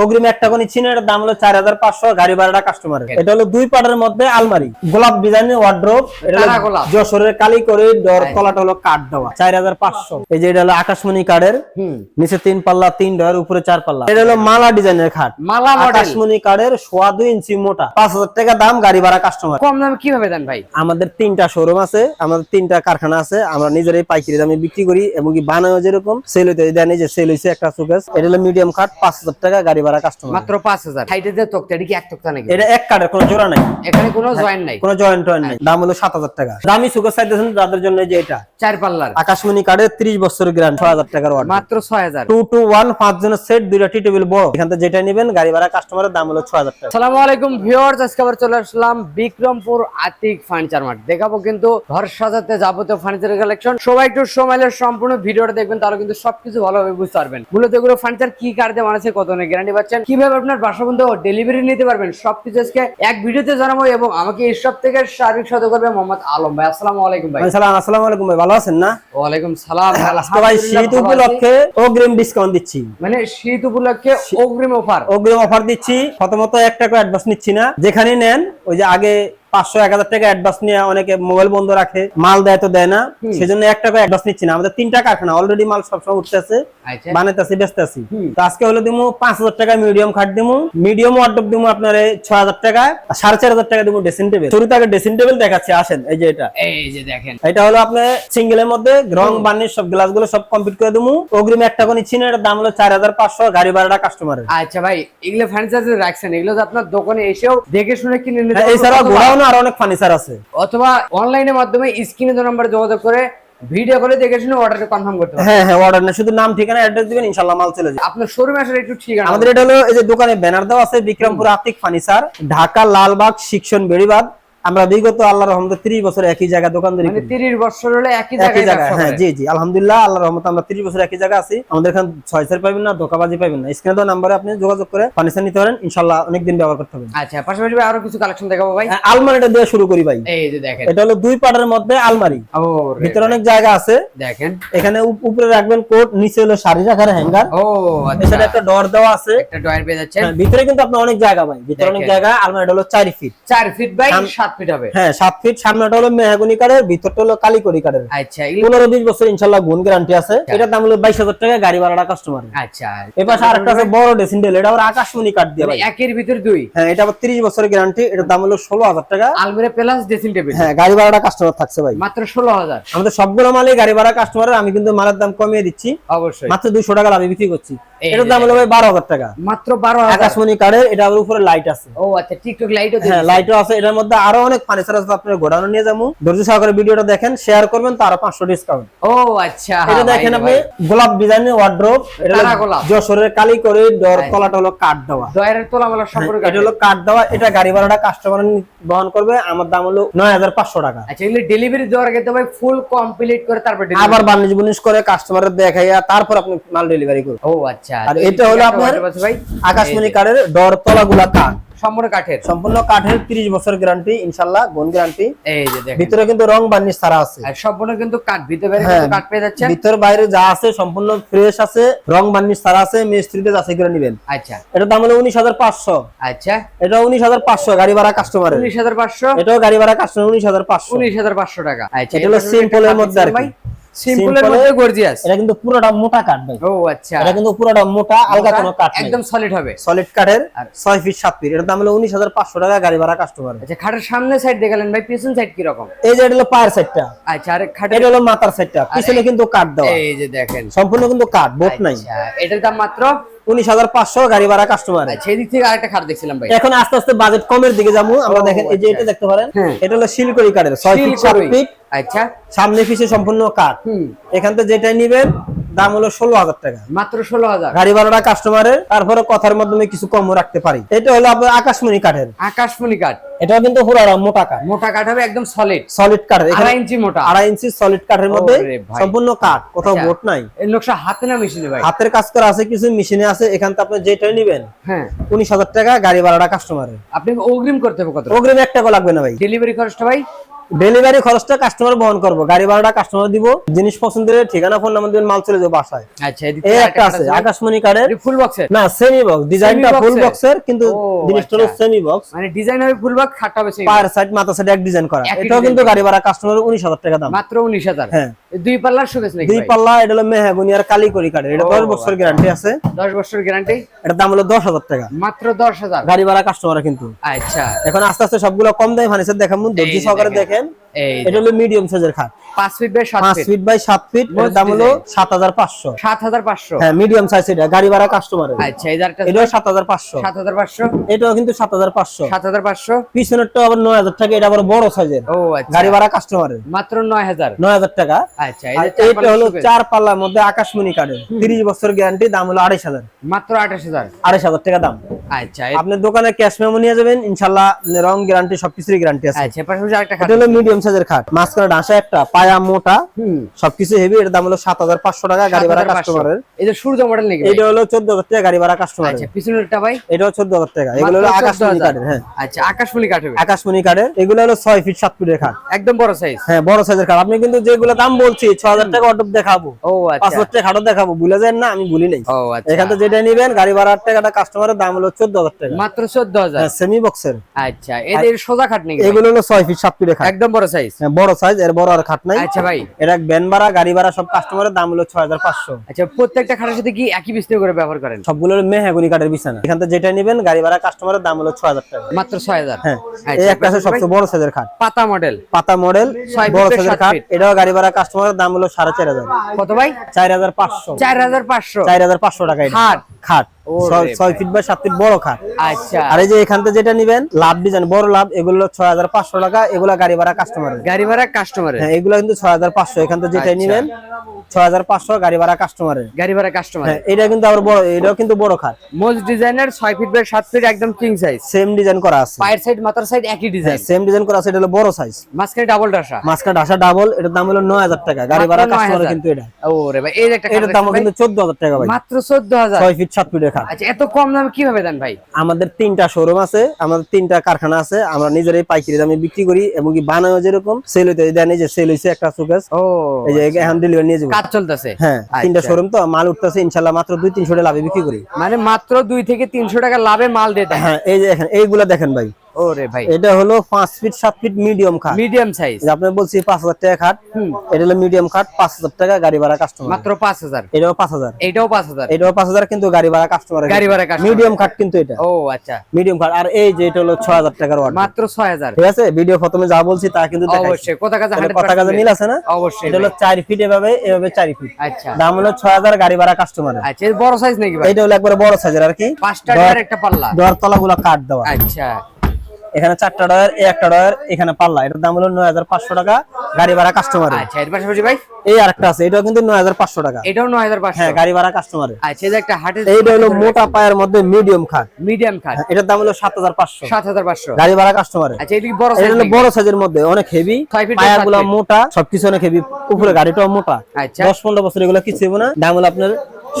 অগ্রিম একটা করে নিচ্ছি এটার দাম হলো চার হাজার পাঁচশো গাড়ি ভাড়াটা কাস্টমারের এটা হলো দুই পাটের মধ্যে আলমারি। গোলাপ ডিজাইনের ওয়ার্ড্রোপ? যশোরের কালি করে ডর। তলাটা হলো কাঠ দেওয়া চার হাজার পাঁচশো। এই যে এটা হলো আকাশমণি কাঠের নিচে তিন পাল্লা তিন ডয়ের উপরে চার পাল্লা। এটা হলো মালা ডিজাইনের খাট। মালা আকাশমণি কাঠের সোয়া দুই ইঞ্চি মোটা। পাঁচ হাজার টাকা দাম গাড়ি ভাড়া কাস্টমার কম দামে কীভাবে দেন ভাই? আমাদের তিনটা শোরুম আছে আমাদের তিনটা কারখানা আছে আমরা নিজেরাই পাইকারি দামে বিক্রি করি এবং কি বানানো যেরকম সেল হইতে দেন এই যে সেল হইছে একটা সুকেস এটা হলো মিডিয়াম খাট পাঁচ হাজার টাকা গাড়ি ভাড়া কাস্টমার মাত্র পাঁচ হাজার। সাইডে যে তক্তা এটা কি এক তক্তা নাকি? এটা এক কাঠের কোনো জোড়া নাই। এখানে কোনো জয়েন্ট নাই? কোনো জয়েন্ট টয়েন্ট নাই। দাম হলো সাত হাজার টাকা। দামি সুকেস চাইতেছেন তাদের জন্য যে এটা। চার পাল্লার। আকাশমণি কাঠের ত্রিশ বছরের গ্রান্ড ছয় হাজার টাকার ওয়ার্ড মাত্র ছয় হাজার। টু টু পাঁচ জনের সেট দুইটা টি টেবিল বড়। এখান থেকে যেটা নেবেন গাড়ি ভাড়া কাস্টমারের দাম হলো ছয় হাজার টাকা। সালামু আলাইকুম ভিউয়ার্স আজকে আবার চলে আসলাম বিক্রমপুর আতিক ফার্নিচার মার্ট দেখাবো কিন্তু ঘর সাজাতে যাবতীয় ফার্নিচার কালেকশন সবাই একটু সময় সম্পূর্ণ ভিডিওটা দেখবেন তাহলে কিন্তু সবকিছু ভালোভাবে বুঝতে পারবেন। মূলত এগুলো ফার্নিচার কি কার্ডে বানাচ্ছে কত অনেক গ্যারান্টি পারছেন কীভাবে আপনার বাসা বন্ধু ডেলিভারি নিতে পারবেন সবকিছু আজকে এক ভিডিওতে জানাব এবং আমাকে এই সব থেকে সার্বিক সহায়তা করবে মোহাম্মদ আলম ভাই। আসসালাম আলাইকুম ভাই। সালাম আসসালামু আলাইকুম ভাই ভালো আছেন না? ওয়ালাইকুম সালাম। আজকে ভাই শীত উপলক্ষে অগ্রিম ডিসকাউন্ট দিচ্ছি। মানে শীত উপলক্ষে অগ্রিম অফার অগ্রিম অফার দিচ্ছি। প্রথমত এক টাকা অ্যাডভান্স নিচ্ছি না। যেখানে নেন ওই যে আগে পাঁচশো এক হাজার টাকা অ্যাডভান্স নিয়ে অনেকে মোবাইল বন্ধ রাখে মাল দেয় তো দেয় না। সেজন্য এক টাকা অ্যাডভান্স নিচ্ছি না। আমাদের তিনটা কারখানা অলরেডি মাল সবসময় উঠতেছে আচ্ছা। বানাইতেছি ব্যস্ত আছি। তো আজকে হলো দিমু পাঁচ হাজার টাকা মিডিয়াম খাট দিমু মিডিয়াম ওয়ার্ডব দিমু আপনার ছয় হাজার টাকা আর সাড়ে চার হাজার টাকা দিমু ড্রেসিং টেবিল শুরুতে আগে ড্রেসিং টেবিল দেখাচ্ছি আসেন এই যে এটা। এই যে দেখেন। এটা হলো আপনার সিঙ্গেলের মধ্যে রং বার্নিশ সব গ্লাসগুলো সব কমপ্লিট করে দিমু। অগ্রিম এক টাকা নিচ্ছি না এটার দাম হলো চার হাজার পাঁচশো গাড়ি ভাড়াটা কাস্টমারের আচ্ছা ভাই এগুলো ফার্নিচার রাখছেন এগুলো আপনার দোকানে এসেও দেখে শুনে কিনে নিতে হ্যাঁ, পারবেন। আরও অনেক ফার্নিচার আছে। অথবা অনলাইনের মাধ্যমে স্ক্রিনে দু নম্বরে যোগাযোগ করে ভিডিও করে দেখে শুনে অর্ডারটা কনফার্ম করতে হবে হ্যাঁ হ্যাঁ অর্ডার না শুধু নাম ঠিকানা অ্যাড্রেস দিবেন ইনশাআল্লাহ মাল চলে যাবে। আপনার শোরুমে আসলে একটু ঠিকানা আমাদের এটা হলো এই যে দোকানে ব্যানার দেওয়া আছে বিক্রমপুর আতিক ফার্নিচার ঢাকা লালবাগ শিক্ষণ বেড়িবাদ আমরা বিগত আল্লাহর রহমতে 30 বছর একই জায়গায় দোকানদারি মানে। তিরিশ বছর হলে একই জায়গায় জায়গায় হ্যাঁ জি জি আলহামদুলিল্লাহ আল্লাহর রহমতে আমরা 30 বছর একই জায়গায় আছি। আমাদের এখানে ছয় সের পাবেন না ধোকাবাজি পাবেন না। স্ক্রিনে দেওয়া নাম্বারে আপনি যোগাযোগ করে ফার্নিচার নিতে পারেন ইনশাআল্লাহ অনেক দিন ব্যবহার করতে পারবেন আচ্ছা পাশাপাশি আরও কিছু কালেকশন দেখাবো ভাই? আলমারিটা দিয়ে শুরু করি ভাই। এই যে দেখেন। এটা হলো দুই পাটের মধ্যে আলমারি। ভিতরে অনেক জায়গা আছে। দেখেন। এখানে উপ- উপরে রাখবেন কোট নিচে হলো শাড়ি রাখার হ্যাঙ্গার। ও আচ্ছা। একটা ডর দেওয়া আছে। একটা ডয়ার পেয়ে যাচ্ছেন। হ্যাঁ, ভিতরে কিন্তু আপনার অনেক জায়গা ভাই। ভিতরে অনেক জায়গা আলমারিটা হলো চার ফিট। চার ফিট বাই সাম- ফিট হবে? হ্যাঁ সাত ফিট সামনেটা হলো মেহাগুনি কাঠের ভিতরটা হলো কালিকরি কাঠের। আচ্ছা এগুলো পনেরো বিশ বছর ইনশাল্লাহ গুণ গ্যারান্টি আছে। এটার দাম হলো বাইশ হাজার টাকা গাড়ি ভাড়াটা কাস্টমার আচ্ছা। এ পাশে আরেকটা আছে বড় ড্রেসিং টেবিল এটা আবার আকাশমণি কাঠ দিয়ে মানে ভাই একের ভিতরে দুই। হ্যাঁ এটা আবার তিরিশ বছরের গ্যারান্টি এটার দাম হলো ষোলো হাজার টাকা। আলমিরা প্লাস ড্রেসিং টেবিল হ্যাঁ গাড়ি ভাড়াটা কাস্টমার থাকছে ভাই। মাত্র ষোলো হাজার। আমাদের সবগুলো মালই গাড়ি ভাড়া কাস্টমারের আমি কিন্তু মালের দাম কমিয়ে দিচ্ছি। অবশ্যই। মাত্র দুশো টাকা লাভে বিক্রি করছি। এটার দাম হলো ভাই বারো হাজার টাকা। মাত্র বারো আকাশমণি এটা আবার উপরে লাইট আছে। ও আচ্ছা টিকটক লাইটও হ্যাঁ লাইটও আছে। এটার মধ্যে আরও অনেক ফার্নিচার আছে আপনার নিয়ে যাব। ধৈর্য সহকারে ভিডিওটা দেখেন শেয়ার করবেন তো আরও পাঁচশো ডিসকাউন্ট ও আচ্ছা এটা দেখেন আপনি গোলাপ ডিজাইনের ওয়ার্ড্রোপ এটা গোলাপ? যশোরের কালি করে ডর আচ্ছা। তলাটা হলো কাঠ দেওয়া। তোলা বলা সম্পর্ক এটা হলো কাঠ দেওয়া এটা গাড়ি ভাড়াটা কাস্টমার বহন করবে আমার দাম হলো নয় হাজার পাঁচশো টাকা। আচ্ছা এগুলো ডেলিভারি দেওয়ার আগে তো ভাই ফুল কমপ্লিট করে তারপর আবার বার্নিশ বুনিশ করে কাস্টমারের দেখাইয়া তারপর আপনি মাল ডেলিভারি করবেন। ও আচ্ছা আর এটা হলো আপনার ভাই? আকাশমণি কাঠের ডর তলাগুলা কাঠ। সম্পূর্ণ কাঠের? সম্পূর্ণ কাঠের 30 বছর গ্যারান্টি ইনশাআল্লাহ গুণ গ্যারান্টি। এই যে দেখেন। ভিতরে কিন্তু রং বার্নিশ ছাড়া আছে। আর সম্পূর্ণ কিন্তু কাঠ ভিতরে বাইরে হ্যাঁ। কিন্তু কাঠ পেয়ে যাচ্ছেন। ভিতর বাইরে যা আছে সম্পূর্ণ ফ্রেশ আছে রং বার্নিশ ছাড়া আছে মিস্ত্রিতে যাচাই করে নেবেন। আচ্ছা। এটার দাম হলো উনিশ হাজার পাঁচশো। আচ্ছা। এটা উনিশ হাজার পাঁচশো গাড়ি ভাড়া কাস্টমারের উনিশ হাজার পাঁচশো? এটাও গাড়ি ভাড়া কাস্টমার উনিশ হাজার পাঁচশো। উনিশ হাজার পাঁচশো টাকা। আচ্ছা এটা হলো একটা মধ্যে আর কি। সিম্পলের মধ্যে গর্জিয়াস এটা কিন্তু পুরোটা মোটা কাঠ ভাই। ও আচ্ছা। এটা কিন্তু পুরোটা মোটা আলগা কোনো কাঠ একদম সলিড হবে। সলিড কাঠের ফিট ফিট দাম হলো টাকা গাড়ি ভাড়া কাস্টমার আচ্ছা খাটের সামনে সাইড দেখালেন ভাই পিছন সাইড কি রকম এই যে এটা হলো পায়ের সাইডটা আচ্ছা আর খাটের এটা হলো মাথার সাইডটা পিছনে কিন্তু কাঠ দেওয়া। এই যে দেখেন। সম্পূর্ণ কিন্তু কাঠ বোট নাই। এটার দাম মাত্র উনিশ হাজার পাঁচশো গাড়ি ভাড়া কাস্টমার এদিক থেকে আরেকটা খাট দেখছিলাম ভাই। এখন আস্তে আস্তে বাজেট কমের দিকে যাব। আমরা দেখেন এই যে। এটা দেখতে পারেন হ্যাঁ। এটা হলো শিলকড়ি কাঠের ছয় ফিট ফিট আচ্ছা। সামনে পিছে সম্পূর্ণ কাঠ। হুম। এখান থেকে যেটাই নিবেন দাম হলো ষোলো হাজার টাকা। মাত্র ষোলো হাজার। গাড়ি ভাড়াটা কাস্টমারের তারপরে কথার মাধ্যমে কিছু কম রাখতে পারি। এটা হলো আপনার আকাশমণি কাঠের। আকাশমণি কাঠ। এটাও কিন্তু পুরো মোটা কাঠ। মোটা কাঠ হবে একদম সলিড সলিড এখানে আড়াই ইঞ্চি মোটা। আড়াই ইঞ্চি সলিড কাঠের মধ্যে সম্পূর্ণ কাঠ কোথাও আচ্ছা। বোট নাই। এর নকশা হাতে না মেশিনে ভাই? হাতের কাজ করা আছে কিছু মেশিনে আছে এখান থেকে আপনি যেটাই নিবেন হ্যাঁ। উনিশ হাজার টাকা গাড়ি ভাড়াটা কাস্টমারের আপনি অগ্রিম করতে হবে কত অগ্রিম এক টাকা লাগবে না ভাই। ডেলিভারি খরচটা ভাই? ডেলিভারি খরচটা কাস্টমার বহন করব। গাড়ি ভাড়াটা কাস্টমার দিব। জিনিস পছন্দ হলে ঠিকানা ফোন নাম্বার দিবেন মাল চলে যাবে বাসায়। আচ্ছা এই একটা আছে আকাশমণি কার্ডের ফুল বক্সের না সেমি বক্স ডিজাইনটা ফুল বক্সের কিন্তু জিনিসটা হলো আচ্ছা। সেমি বক্স মানে ডিজাইন হবে ফুল বক্স খাটটা হবে same। পায়ের সাইড মাথা সাইড এক ডিজাইন করা। এটাও কিন্তু গাড়ি ভাড়া কাস্টমার উনিশ হাজার টাকা দাম। মাত্র উনিশ হাজার। হ্যাঁ। দুই পাল্লার শোকেস নাকি দুই পাল্লা এটা হলো মেহাগুনি আর কালিকরি কাঠের। এটা বছর গ্যারান্টি আছে। দশ বছর গ্যারান্টি এটার দাম হলো দশ হাজার টাকা। মাত্র দশ হাজার। গাড়ি ভাড়া কাস্টমার কিন্তু। আচ্ছা। এখন আস্তে আস্তে সবগুলো কম দামে ফার্নিচার দেখাবো ধৈর্য সহকারে। দেখেন। এটা হলো মিডিয়াম সাইজের খাট। পাঁচ ফিট বাই বাই দাম হলো হ্যাঁ মিডিয়াম সাইজ এটা গাড়ি ভাড়া কাস্টমারের আচ্ছা এই এটাও কিন্তু পিছনেরটা আবার টাকা এটা আবার বড় সাইজের ও আচ্ছা। গাড়ি ভাড়া কাস্টমারের মাত্র টাকা। আচ্ছা হলো চার পাল্লার মধ্যে আকাশমণি কার্ডের তিরিশ বছর গ্যারান্টি দাম হলো আড়াইশ হাজার। মাত্র আঠাশ হাজার। আড়াইশ হাজার টাকা দাম। আচ্ছা আপনার দোকানে ক্যাশ মেমো নিয়ে যাবেন ইনশাল্লাহ রং গ্যারান্টি সবকিছুরই গ্যারান্টি আছে। আচ্ছা পাশাপাশি আরেকটা খাট এটা হলো মিডিয়াম সাইজের খাট মাঝখানে ডাঁসা একটা পায়া মোটা সবকিছু হেভি এর দাম হলো সাত হাজার পাঁচশো টাকা গাড়ি ভাড়া কাস্টমারের যে সূর্য মডেল নাকি এটা হলো চোদ্দ হাজার টাকা গাড়ি ভাড়া কাস্টমারের আচ্ছা পিছনেরটা ভাই? এটাও চোদ্দ হাজার টাকা এগুলো হলো আকাশমণি 14,000 কার্ডের হ্যাঁ। আচ্ছা আকাশমণি কাঠ হবে আকাশমণি কার্ডের এগুলো হলো ছয় ফিট সাত ফিটের খাট একদম বড় সাইজ হ্যাঁ বড় সাইজের খাট আপনি কিন্তু যেগুলো দাম বলছি ছ হাজার টাকা অটো দেখাবো। ও পাঁচ আচ্ছা হাজার টাকা খাটও দেখাবো। ভুলে যান না আমি ভুলি নাই। আচ্ছা। এখান থেকে যেটা নিবেন গাড়ি ভাড়ার টাকাটা কাস্টমারের দাম হলো চোদ্দ হাজার টাকা। মাত্র চোদ্দ হাজার সেমি বক্সের আচ্ছা এদের সোজা খাট নাকি এগুলো হলো ছয় ফিট সাত ফিটের খাট একদম বড় সাইজ হ্যাঁ, বড় সাইজ এর বড় আর খাট নাই। আচ্ছা ভাই। এটা ভ্যান ভাড়া গাড়ি ভাড়া সব কাস্টমারের দাম হলো ছয় হাজার পাঁচশো। আচ্ছা প্রত্যেকটা খাটের সাথে কি একই বিস্তার করে ব্যবহার করেন? সবগুলো মেহাগুনি কাঠের বিছানা। এখান থেকে যেটা নিবেন গাড়ি ভাড়া কাস্টমারের দাম হলো ছয় হাজার টাকা। মাত্র ছয় হাজার? হ্যাঁ। আচ্ছা, এই একটা আছে সবচেয়ে বড় সাইজের খাট। পাতা মডেল পাতা মডেল বড় সাইজের খাট। এটাও গাড়ি ভাড়া কাস্টমারের দাম হলো সাড়ে চার হাজার। কত ভাই? চার হাজার পাঁচশো। চার হাজার পাঁচশো। চার হাজার পাঁচশো টাকা এটা। খাট। খাট। ছয়- ফিট বা সাত ফিট বড় খাট। আচ্ছা। আর এই যে এখান যেটা নিবেন লাভ ডিজাইন বড় লাভ এগুলো ছয় হাজার পাঁচশো টাকা এগুলো গাড়ি ভাড়া কাস্টমারের গাড়ি ভাড়া কাস্টমারের হ্যাঁ এগুলো কিন্তু ছয় হাজার পাঁচশো এখান থেকে আচ্ছা। নিবেন ছয় হাজার পাঁচশো গাড়ি ভাড়া কাস্টমারের গাড়ি ভাড়া কাস্টমার হ্যাঁ এটা কিন্তু আবার বড় এটাও কিন্তু বড় খাট। মোজ ডিজাইনের ছয় ফিট বাই সাত ফিট একদম কিং সাইজ সেম ডিজাইন করা আছে। পায়ের সাইড মাথার সাইড একই ডিজাইন সেম ডিজাইন করা আছে এটা হলো বড় সাইজ মাঝখানে ডাবল ডাসা। মাঝখানে ঢাসা ডাবল এটার দাম হলো নয় হাজার টাকা। গাড়ি ভাড়া কাস্টমার কিন্তু এটা। ও ভাই এই একটা এটার দাম কিন্তু চোদ্দ হাজার টাকা ভাই? মাত্র চোদ্দ হাজার। ছয় ফিট সাত ফিটের খাট আচ্ছা এত কম দামে কীভাবে দেন ভাই? আমাদের তিনটা শোরুম আছে আমাদের তিনটা কারখানা আছে আমরা নিজেরাই পাইকারি দামে বিক্রি করি এবং কি বানায় যেরকম সেল হইতে দেন এই যে সেল হইছে একটা সুকেস ও এই যে এখন ডেলিভারি নিয়ে যাব। কাজ চলতেছে? হ্যাঁ তিনটা আচ্ছা। শোরুম তো মাল উঠতেছে ইনশাল্লাহ মাত্র দুই তিনশো টাকা লাভে বিক্রি করি। মানে মাত্র দুই থেকে তিনশো টাকা লাভে মাল দেন। হ্যাঁ এই যে দেখেন এইগুলা দেখেন ভাই। ভাই। এটা হলো পাঁচ ফিট সাত ফিট মিডিয়াম খাট। মিডিয়াম সাইজ আপনি বলছি পাঁচ হাজার টাকা খাট। এটা হলো মিডিয়াম খাট টাকা গাড়ি ভাড়া কাস্টমার মাত্র এটাও এটাও পাঁচ হাজার। কিন্তু গাড়ি ভাড়া কাস্টমার গাড়ি ভাড়া customer। মিডিয়াম খাট কিন্তু এটা। ও আচ্ছা। মিডিয়াম খাট। আর এই যে এটা হলো টাকার মাত্র ঠিক আছে? ভিডিও প্রথমে যা বলছি তা কিন্তু দেখাইছি। অবশ্যই। কথা কাজে তাহলে হান্ড্রেড কথা কাজে মিল আছে না? অবশ্যই এটা হলো চার ফিট এভাবে এভাবে চার ফিট আচ্ছা। দাম হলো ছয় হাজার গাড়ি ভাড়া কাস্টমার আচ্ছা বড় সাইজ নাকি ভাই? এইটা হলো একবারে বড় সাইজের আর কি। পাঁচটা একটা পাল্লা। দর তলা গুলো কাঠ দেওয়া। আচ্ছা। এখানে চারটা ডয়ার এই একটা ডয়ার এখানে পাল্লা। এটার দাম হলো নয় হাজার পাঁচশো টাকা গাড়ি ভাড়া কাস্টমারের আচ্ছা এর পাশাপাশি ভাই? এই আরেকটা আছে এটাও কিন্তু নয় হাজার পাঁচশো টাকা। এটাও নয় হাজার পাঁচশো। হ্যাঁ গাড়ি ভাড়া কাস্টমারের আচ্ছা যে একটা হাটের এইটা হলো মোটা পায়ের মধ্যে মিডিয়াম খাট। মিডিয়াম খাট। এটার দাম হলো সাত হাজার পাঁচশো। সাত হাজার পাঁচশো। গাড়ি ভাড়া কাস্টমার আচ্ছা এদিকে বড় সাইজ হলো বড় সাইজের মধ্যে অনেক হেভি ছয় ফিট বাই পায়া সাতগুলো ফিট। মোটা সবকিছু অনেক হেভি উপরে গাড়িটাও মোটা। আচ্ছা। দশ পনেরো বছর এগুলো কিছু না। দাম হলো আপনার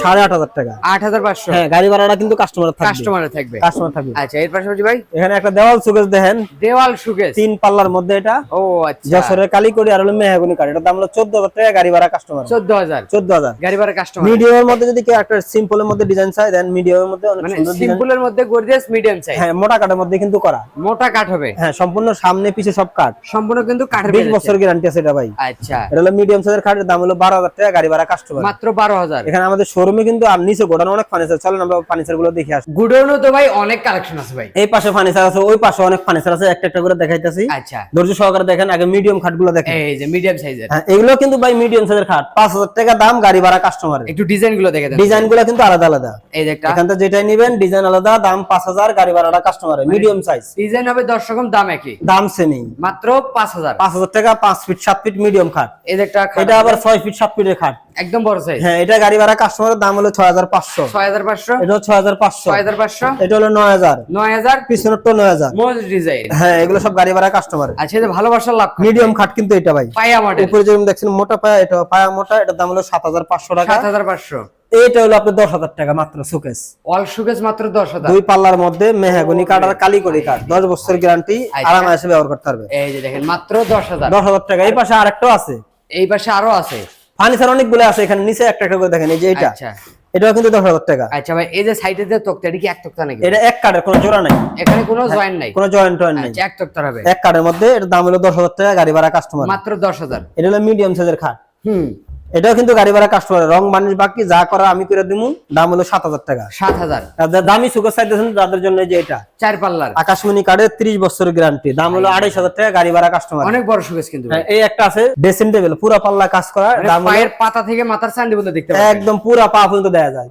সাড়ে আট হাজার টাকা। আট হাজার পাঁচশো? হ্যাঁ গাড়ি ভাড়াটা কিন্তু কাস্টমার থাকবে। কাস্টমারে থাকবে। কাস্টমার থাকবে। আচ্ছা এর পাশাপাশি ভাই? এখানে একটা দেওয়াল সুকেশ দেখেন। দেওয়াল সুকেশ তিন পাল্লার মধ্যে এটা। ও আচ্ছা। যশোরের কালীকড়ি আর হলো মেহাগুনি কাঠ। এটার দাম হলো চোদ্দ হাজার টাকা গাড়ি ভাড়া কাস্টমার চোদ্দ হাজার। চোদ্দ হাজার। গাড়ি ভাড়া কাস্টমার মিডিয়ামের মধ্যে যদি কেউ একটা সিম্পলের মধ্যে ডিজাইন চাই দেন মিডিয়ামের মধ্যে মানে সিম্পলের মধ্যে গর্জিয়াস মিডিয়াম সাইজ হ্যাঁ মোটা কাঠের মধ্যে কিন্তু করা। মোটা কাঠ হবে? হ্যাঁ সম্পূর্ণ সামনে পিছে সব কাঠ। সম্পূর্ণ কিন্তু কাঠের। বছর গ্যারান্টি আছে এটা ভাই। আচ্ছা। এটা হলো মিডিয়াম সাইজের খাটের দাম হলো বারো হাজার টাকা গাড়ি ভাড়া কাস্টমার মাত্র বারো হাজার। এখানে আমাদের শোরুমে কিন্তু আর নিচে গোডানো অনেক ফার্নিচার চলেন আমরা ফার্নিচারগুলো দেখে আসি। গুডাউনও তো ভাই অনেক কালেকশন আছে ভাই। এই পাশে ফার্নিচার আছে ওই পাশে অনেক ফার্নিচার আছে একটা একটা করে দেখাইতেছি। আচ্ছা। ধৈর্য সহকারে দেখেন আগে মিডিয়াম খাটগুলো দেখেন। এই যে মিডিয়াম সাইজের হ্যাঁ এগুলো কিন্তু ভাই মিডিয়াম সাইজের খাট। পাঁচ হাজার টাকা দাম গাড়ি ভাড়া কাস্টমারের একটু ডিজাইনগুলো দেখে দেন। ডিজাইনগুলো কিন্তু আলাদা আলাদা। এই যে এখান থেকে যেটাই নিবেন ডিজাইন আলাদা দাম পাঁচ হাজার গাড়ি ভাড়াটা কাস্টমারের মিডিয়াম সাইজ ডিজাইন হবে দশ রকম দাম একই। দাম সেমই মাত্র পাঁচ হাজার। পাঁচ হাজার টাকা পাঁচ ফিট সাত ফিট মিডিয়াম খাট। এই যে একটা খাট এটা আবার ছয় ফিট সাত ফিটের খাট। একদম বড় সাইজ হ্যাঁ এটা গাড়ি ভাড়া কাস্টমারের দাম হলো ছয় হাজার পাঁচশো। ছয় হাজার পাঁচশো? এটা ছয় হাজার পাঁচশো। ছয় হাজার পাঁচশো? এটা হলো নয় হাজার। নয় হাজার? পিছনের তো নয় হাজার। মোজ ডিজাইন। হ্যাঁ এগুলো সব গাড়ি ভাড়া কাস্টমারের আচ্ছা ভালোবাসার লাভ মিডিয়াম খাট কিন্তু এটা ভাই। পায়া মডেল। উপরে যেরকম দেখছেন মোটা পায়া এটা পায়া মোটা এটার দাম হলো সাত হাজার পাঁচশো টাকা। সাত হাজার পাঁচশো। এইটা হলো আপনার দশ হাজার টাকা মাত্র সুকেস অল সুকেস মাত্র দশ হাজার। দুই পাল্লার মধ্যে মেহাগুনি কাঠ আর কালিকড়ি কাঠ। দশ বছর গ্যারান্টি। আরামে এসে ব্যবহার করতে পারবে। এই যে দেখেন মাত্র দশ হাজার। দশ হাজার টাকা। এই পাশে আরেকটাও আছে। এই পাশে আরও আছে। ফার্নিচার অনেকগুলো আছে এখানে নিচে একটা একটা করে দেখেন এই যে এটা। আচ্ছা। এটাও কিন্তু দশ হাজার টাকা। আচ্ছা ভাই এই যে সাইডে যে তক্তা এটা কি এক তক্তা নাকি? এটা এক কাঠের কোনো জোড়া নাই। এখানে কোনো জয়েন্ট নাই? কোনো জয়েন্ট টয়েন্ট নাই। আচ্ছা এক তক্তার হবে। এক কাঠের মধ্যে এটার দাম হলো দশ হাজার টাকা গাড়ি ভাড়া কাস্টমার। মাত্র দশ হাজার। এটা হলো মিডিয়াম সাইজের খাট। হুম। এটাও কিন্তু গাড়ি ভাড়া কাস্টমার রং বানিশ বাকি যা করা আমি করে দিমু। দাম হলো সাত হাজার টাকা। সাত হাজার। দামি সুগার চাইতেছেন তাদের জন্য যে এটা। চার পাল্লার। আকাশমণি কার্ডের ত্রিশ বছরের গ্যারান্টি দাম হলো আড়াইশ হাজার টাকা গাড়ি ভাড়া কাস্টমার অনেক বড় সুকেস কিন্তু এই একটা আছে ড্রেসিং টেবিল পুরা পাল্লা কাজ করা। মানে দাম পায়ের পাতা থেকে মাথার সান্ডি বলতে দেখতে একদম পুরা পা পর্যন্ত দেওয়া যায়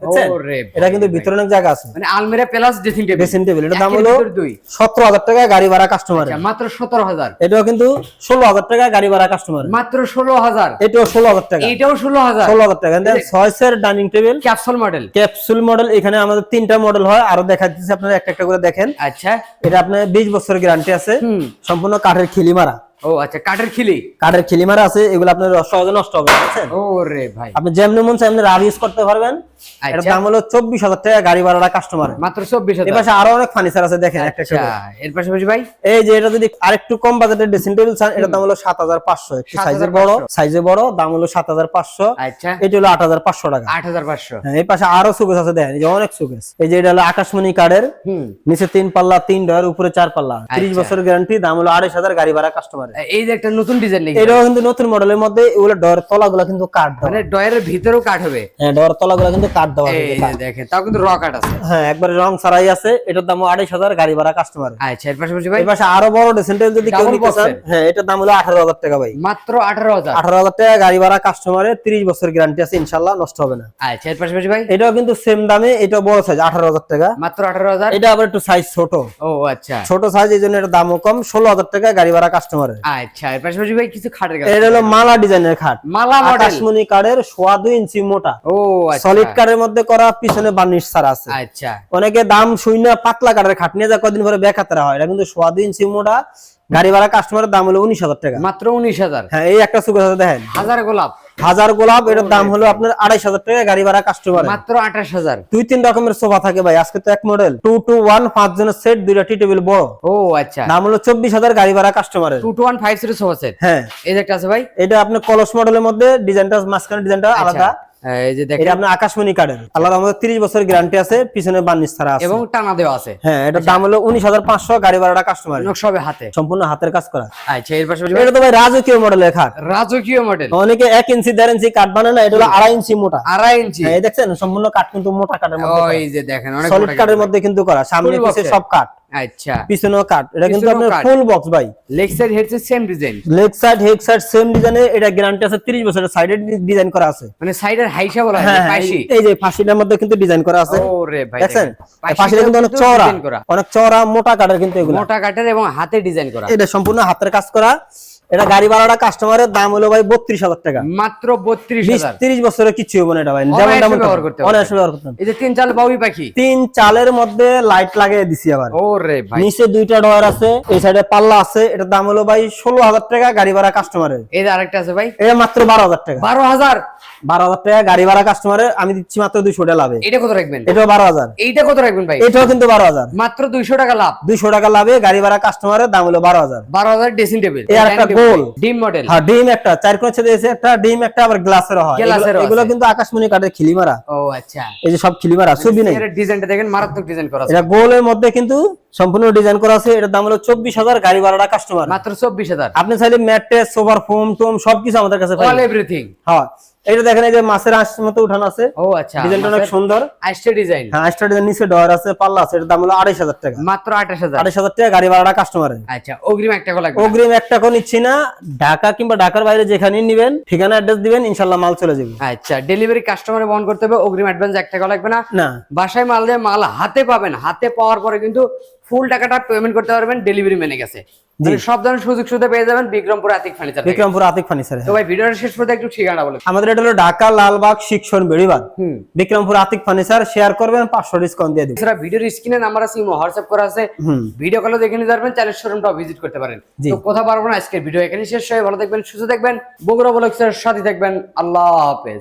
এটা কিন্তু ভিতরে অনেক জায়গা আছে। মানে আলমিরা plus dressing table dressing table এটা দাম হলো দুই। সতেরো হাজার টাকা গাড়ি ভাড়া কাস্টমার আচ্ছা, মাত্র সতেরো হাজার। এটাও কিন্তু ষোলো হাজার টাকা গাড়ি ভাড়া কাস্টমার মাত্র ষোলো হাজার। এটাও ষোলো হাজার টাকা। এইটাও ষোলো হাজার। ষোলো হাজার টাকা। ছয় সের dining table capsule model capsule model এখানে আমাদের তিনটা মডেল হয়। আরও দেখা দিচ্ছি আপনারা একটা একটা করে দেখেন। আচ্ছা। এটা আপনার বিশ বছরের গ্যারান্টি আছে। সম্পূর্ণ কাঠের খিলি মারা ও আচ্ছা কাঠের খিলি। কাঠের খিলি মারা আছে এগুলো আপনার সহজে নষ্ট হবে বুঝছেন? ও রে ভাই। আপনি যেমনি মন চাই রাব ইউজ করতে পারবেন। আচ্ছা। দাম হলো চব্বিশ হাজার টাকা গাড়ি ভাড়াটা কাস্টমার মাত্র চব্বিশ এর পাশে আরও অনেক ফার্নিচার আছে দেখেন একটা আচ্ছা। এর পাশাপাশি ভাই? এই যে এটা যদি আরেকটু কম বাজেটের ড্রেসিং টেবিল চান দাম হলো সাত হাজার পাঁচশো একটু সাইজে বড়। সাইজে বড় দাম হলো সাত হাজার পাঁচশো। আচ্ছা। এটা হলো আট হাজার পাঁচশো টাকা। আট হাজার পাঁচশো। হ্যাঁ, এই পাশে আরও সুকেস আছে দেখেন এই যে অনেক সুকেস এই যে এটা হলো আকাশমণি হুম। নিচে তিন পাল্লা তিন ডয়ের উপরে চার পাল্লা। ত্রিশ বছর গ্যারান্টি দাম হলো আড়াইশ হাজার গাড়ি ভাড়া কাস্টমার এই যে একটা নতুন ডিজাইন এটাও কিন্তু নতুন মডেলের মধ্যে এগুলো ডয়ের তলাগুলো কিন্তু দেওয়া। মানে ডয়ের ভিতরেও কাঠ হবে? হ্যাঁ ডয়ের তলাগুলো কিন্তু কাঠ দেওয়া এই দেখেন তাও কিন্তু র কাঠ আছে। হ্যাঁ একবারে রং সারাই আছে এটার দাম আড়াইশ হাজার গাড়ি ভাড়া কাস্টমার আচ্ছা এর পাশাপাশি ভাই। এই পাশে আরও বড় যদি কেউ নিতে চান হ্যাঁ এটার দাম হলো আঠারো হাজার টাকা ভাই। মাত্র আঠারো হাজার? আঠারো হাজার টাকা গাড়ি ভাড়া কাস্টমারের তিরিশ বছর গ্যারান্টি আছে ইনশাল্লাহ নষ্ট হবে না। আচ্ছা এর পাশাপাশি ভাই। এটাও কিন্তু সেম দামে এটা বড় সাইজ আঠারো হাজার টাকা। মাত্র আঠারো হাজার? এটা আবার একটু সাইজ ছোট। ও আচ্ছা। ছোট সাইজ এই জন্য এটার দামও কম ষোলো হাজার টাকা গাড়ি ভাড়া কাস্টমারের আচ্ছা এর পাশাপাশি ভাই কিছু খাটের কাজ এটা হলো মালা ডিজাইনের খাট। মালা মডেল আকাশমণি কাঠের সোয়া দুই ইঞ্চি মোটা। ও আচ্ছা। সলিড কাঠের মধ্যে করা পিছনে বার্নিশ ছাড়া আছে। আচ্ছা। অনেকে দাম শূন্য পাতলা কাঠের খাট নিয়ে যা কদিন পরে বেকাতারা হয়। এটা কিন্তু সোয়া দুই ইঞ্চি মোটা গাড়ি ভাড়া কাস্টমারের দাম হলো উনিশ হাজার টাকা। মাত্র উনিশ হাজার? হ্যাঁ এই একটা আছে দেখেন। হাজার গোলাপ। হাজার গোলাপ এটার দাম হলো আপনার আড়াইশ হাজার টাকা গাড়ি ভাড়া কাস্টমার মাত্র আঠাশ হাজার। দুই তিন রকমের সোফা থাকে ভাই আজকে তো এক মডেল টু টু ওয়ান পাঁচ জনের সেট দুইটা টি টেবিল বড়। ও আচ্ছা। দাম হলো চব্বিশ হাজার গাড়ি ভাড়া কাস্টমারের two two one five zero sofa set হ্যাঁ। এই যে একটা আছে ভাই। এটা আপনার কলস মডেলের মধ্যে ডিজাইনটা মাঝখানে ডিজাইনটা আলাদা আচ্ছা, এই যে দেখেন। এটা আপনার আকাশমণি কাঠের আলাদা আমাদের তিরিশ বছর গ্যারান্টি আছে পিছনে বার্নিশ ছাড়া আছে। এবং টানা দেওয়া আছে। হ্যাঁ এটার দাম হলো উনিশ হাজার পাঁচশো গাড়ি ভাড়াটা কাস্টমার নকশা হবে হাতে। সম্পূর্ণ হাতের কাজ করা। আচ্ছা এর পাশাপাশি এটা তো ভাই রাজকীয় মডেলের খাট। রাজকীয় মডেল অনেকে এক ইঞ্চি দেড় ইঞ্চি কাঠ বানায় না এটা হলো আড়াই ইঞ্চি মোটা। আড়াই ইঞ্চি হ্যাঁ, এই দেখছেন সম্পূর্ণ কিন্তু মোটা কাঠের মধ্যে ওই যে দেখেন অনেক সলিড মোটা কাঠের মধ্যে কিন্তু করা। সামনে পিছে সব কাঠ। আচ্ছা। পিছনেও কাট। এটা কিন্তু আপনার ফুল বক্স ভাই। Leg side head same design leg side head side same ডিজাইনে এটা গ্যারান্টি আছে 30 বছরের সাইডে ডিজাইন করা আছে। মানে সাইডের হাইসা বলা হয় হ্যাঁ হ্যাঁ, এই যে ফাঁসিটার মধ্যে কিন্তু ডিজাইন করা আছে। ওরে ভাই দেখেন। পাশিটা কিন্তু অনেক চওড়া। অনেক চওড়া মোটা কাঠের কিন্তু এগুলো। মোটা কাঠের এবং হাতে ডিজাইন করা। এটা সম্পূর্ণ হাতের কাজ করা। এটা গাড়ি ভাড়াটা কাস্টমারের দাম হলো ভাই বত্রিশ হাজার টাকা। মাত্র বত্রিশ তিরিশ বছরে কিছু হবে না এটা ভাই। যেমন তেমন ব্যবহার করতে পারবেন। অনায়াসে ব্যবহার করতে এই যে তিন চাল বাউই পাখি। তিন চালের মধ্যে লাইট লাগিয়ে দিছি আবার। ভাই। নিচে দুইটা ডয়ার আছে এই সাইডে পাল্লা আছে এটার দাম হলো ভাই ষোলো হাজার টাকা গাড়ি ভাড়া কাস্টমারের এই আরেকটা আছে ভাই। এটা মাত্র বারো হাজার টাকা। বারো হাজার? বারো হাজার টাকা গাড়ি ভাড়া কাস্টমারের আমি দিচ্ছি মাত্র দুইশো টাকা লাভে। এটা কত রাখবেন? এটাও বারো হাজার। এইটা কত রাখবেন ভাই? এটাও কিন্তু বারো হাজার। মাত্র দুইশো টাকা লাভ। দুইশো টাকা লাভে গাড়ি ভাড়া কাস্টমারের দাম হলো বারো হাজার। বারো হাজার ড্রেসিং টেবিল। এই আরেকটা গোল। ডিম মডেল হ্যাঁ ডিম একটা চার কোণে ছেদে এসে একটা ডিম একটা আবার গ্লাসের হয়। গ্লাসের এগুলো- কিন্তু আকাশমণি কাঠের খিলি মারা ও আচ্ছা। এই যে সব খিলি মারা ছবি নেই ডিজাইনটা দেখেন মারাত্মক ডিজাইন করা আছে। এটা গোলের মধ্যে কিন্তু সম্পূর্ণ ডিজাইন করা আছে। এটার দাম হলো চব্বিশ হাজার গাড়ি ভাড়াটা কাস্টমার মাত্র চব্বিশ হাজার। আপনি চাইলে ম্যাট্রেস সোফার ফোম টোম সবকিছু আমাদের কাছে অল এভরিথিং হ্যাঁ। এটা দেখেন এই যে মাছের আঁশ মতো উঠানো আছে। ও আচ্ছা ডিজাইনটা অনেক সুন্দর। আইসটা ডিজাইন। হ্যাঁ আঁশটা ডিজাইন নিচে ডয়ার আছে পাল্লা আছে এটার দাম হলো আড়াইশ হাজার টাকা। মাত্র আঠাশ হাজার। আড়াইশ হাজার টাকা গাড়ি ভাড়াটা কাস্টমারের আচ্ছা অগ্রিম একটা কল লাগবে অগ্রিম এক টাকা নিচ্ছি না। ঢাকা কিংবা ঢাকার বাইরে যেখানে নিবেন ঠিকানা অ্যাড্রেস দিবেন ইনশাল্লাহ মাল চলে যাবে। আচ্ছা ডেলিভারি কাস্টমারে বহন করতে হবে অগ্রিম অ্যাডভান্স এক টাকা লাগবে না। না। বাসায় মাল দিয়ে মাল হাতে পাবেন হাতে পাওয়ার পরে কিন্তু ফুল টাকাটা পেমেন্ট করতে পারবেন ডেলিভারি মেনে গেছে সব ধরনের সুযোগ সুবিধা পেয়ে যাবেন বিক্রমপুর আতিক ফার্নিচার বিক্রমপুর আতিক ফার্নিচার তো ভাই ভিডিওটা শেষ পর্যন্ত একটু ঠিকানা বলে। আমাদের এটা হলো ঢাকা লালবাগ শিক্ষণ বেড়িবাগ বিক্রমপুর আতিক ফার্নিচার শেয়ার করবেন পাঁচশো ডিসকাউন্ট দিয়ে দিবেন। এছাড়া ভিডিওর স্ক্রিনে নাম্বার আছে ইমো হোয়াটসঅ্যাপ করা আছে। ভিডিও কলে দেখে নিতে পারবেন চ্যানেল শোরুমটাও ভিজিট করতে পারেন। তো কথা পারব না আজকের ভিডিও এখানে শেষ হয়ে। ভালো থাকবেন সুস্থ থাকবেন। বগুড়া বলক্সের সাথে থাকবেন। আল্লাহ হাফেজ।